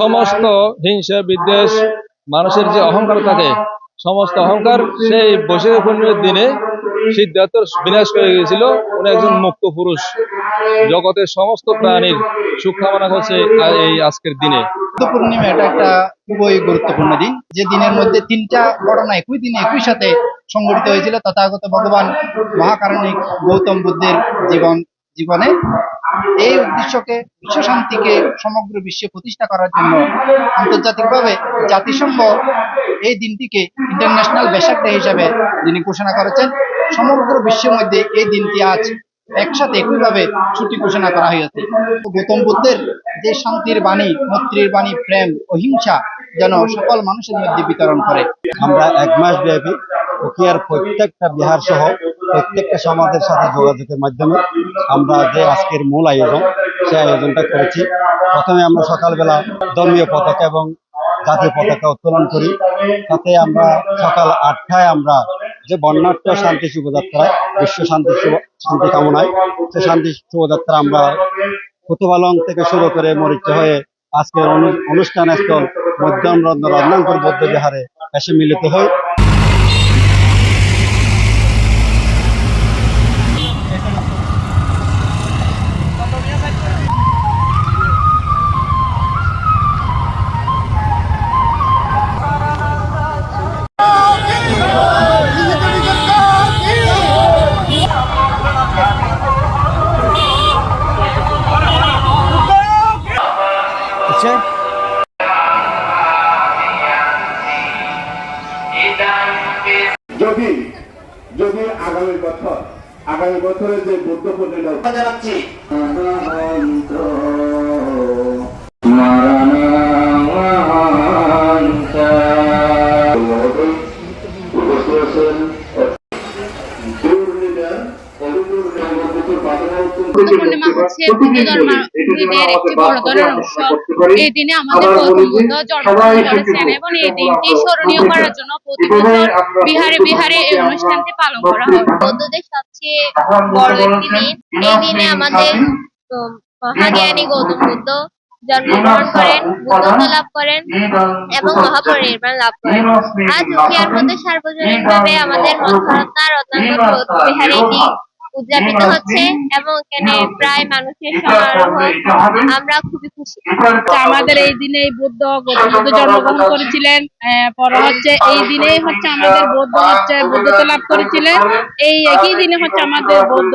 সমস্ত হিংসা, বিদ্বেষ, মানুষের যে অহংকার থাকে, সমস্ত অহংকার সেই বৈশাখী পূর্ণিমার দিনে সিদ্ধার্থ বিনাশ করে গিয়েছিল উনি একজন মুক্ত পুরুষ। জগতের সমস্ত প্রাণীর সুখ কামনা করছে এই আজকের দিনে। পূর্ণিমা এটা একটা খুবই গুরুত্বপূর্ণ দিন। যে দিনের মধ্যে তিনটা ঘটনা একই দিনে একই সাথে সংঘটিত হয়েছিল। তথাগত ভগবান মহাকারণিক গৌতম বুদ্ধের জীবন জীবনে এই উদ্দেশ্যকে বিশ্ব শান্তিকে সমগ্র বিশ্বে প্রতিষ্ঠা করার জন্য আন্তর্জাতিকভাবে জাতিসংঘ এই দিনটিকে ইন্টারন্যাশনাল বেসাক ডে হিসাবে যিনি ঘোষণা করেছেন, সমগ্র বিশ্বের মধ্যে এই দিনটি আজ একসাথে একইভাবে ছুটি ঘোষণা করা হয়েছে। গৌতম বুদ্ধের যে শান্তির বাণী, মৈত্রীর বাণী, প্রেম, অহিংসা যেন সকল মানুষের মধ্যে বিতরণ করে। আমরা এক মাস ব্যাপী উকিয়ার প্রত্যেকটা বিহার সহ প্রত্যেকটা সমাজের সাথে যোগাযোগের মাধ্যমে আমরা যে আজকের মূল আয়োজন সেই আয়োজনটা করেছি। প্রথমে আমরা সকালবেলা ধর্মীয় পতাকা এবং জাতীয় পতাকা উত্তোলন করি। তাতে আমরা সকাল আটটায় আমরা যে বর্ণাঢ্য শান্তি শুভযাত্রা, বিশ্ব শান্তি শান্তি কামনায়, সে শান্তি শুভযাত্রা আমরা কুতুবালং থেকে শুরু করে মরিচ হয়ে আজকের অনু- অনুষ্ঠান স্থল, মধ্যাহ্ন রত্নাঙ্কুর বৌদ্ধ বিহারে এসে মিলিত হয় যদি যদি আগামী বছর আগামী বছরে যে বুদ্ধ পূর্ণিমা জানাচ্ছি। পূর্ণিমা হচ্ছে একটি বড় ধরনের উৎসব। এই দিনে আমাদের গৌতম জন্মগ্রহণ করেছেন এবং এই দিনটি স্মরণীয় করার জন্য প্রতি বছর বিহারে বিহারে এই অনুষ্ঠানটি পালন করা হয় বৌদ্ধদের সবচেয়ে বড় একটি দিন। এই দিনে আমাদের মহাজ্ঞানী গৌতম বুদ্ধ জন্মগ্রহণ করেন বুদ্ধত্ব লাভ করেন এবং মহাপরিনির্বাণ লাভ করেন। আজ উখিয়ার মধ্যে সার্বজনীনভাবে আমাদের রত্নাঙ্কর বৌদ্ধ বিহারে উদযাপিত হচ্ছে এবং এখানে প্রায় মানুষের সমারোহ আমরা খুবই খুশি। আমাদের এই দিনে বুদ্ধ গৌতম বুদ্ধ জন্মগ্রহণ করেছিলেন আহ, পরে হচ্ছে এই দিনেই হচ্ছে আমাদের বৌদ্ধ হচ্ছে বুদ্ধত্ব লাভ করেছিলেন। এই একই দিনে হচ্ছে আমাদের বৌদ্ধ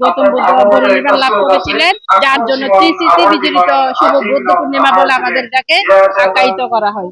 গৌতম বুদ্ধ পরিনির্বাণ লাভ করেছিলেন যার জন্য ত্রিস্মৃতি বিজড়িত শুভ বুদ্ধ পূর্ণিমা বলে আমাদের এটাকে আখ্যায়িত করা হয়।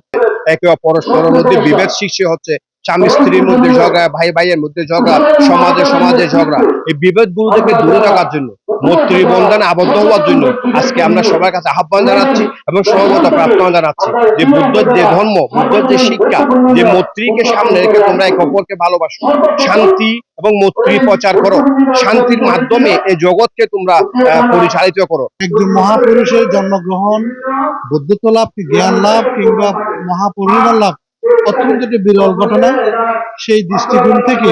একে পরস্পরের মধ্যে বিভেদ সৃষ্টি হচ্ছে। স্বামী স্ত্রীর মধ্যে ঝগড়া ভাই ভাইয়ের মধ্যে ঝগড়া, সমাজে সমাজে ঝগড়া, এই বিভেদগুলো থেকে দূরে থাকার জন্য মৈত্রী বন্ধনে আবদ্ধ হওয়ার জন্য আজকে আমরা সবার কাছে আহ্বান জানাচ্ছি এবং সহমতা প্রার্থনা জানাচ্ছি যে বুদ্ধের যে ধর্ম, বুদ্ধের যে শিক্ষা, যে মৈত্রীকে সামনে রেখে তোমরা এক অপরকে ভালোবাসো। শান্তি এবং মৈত্রী প্রচার করো। শান্তির মাধ্যমে এই জগৎকে তোমরা পরিচালিত করো। একজন মহাপুরুষের জন্মগ্রহণ, বুদ্ধত্ব লাভ জ্ঞান লাভ কিংবা মহাপরিনির্বাণ লাভ অত্যন্ত একটি বিরল ঘটনা, সেই দৃষ্টিকোণ থেকে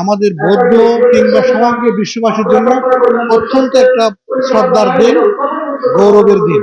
আমাদের বৌদ্ধ কিংবা সমগ্র বিশ্ববাসীর জন্য অত্যন্ত একটা শ্রদ্ধার দিন, গৌরবের দিন।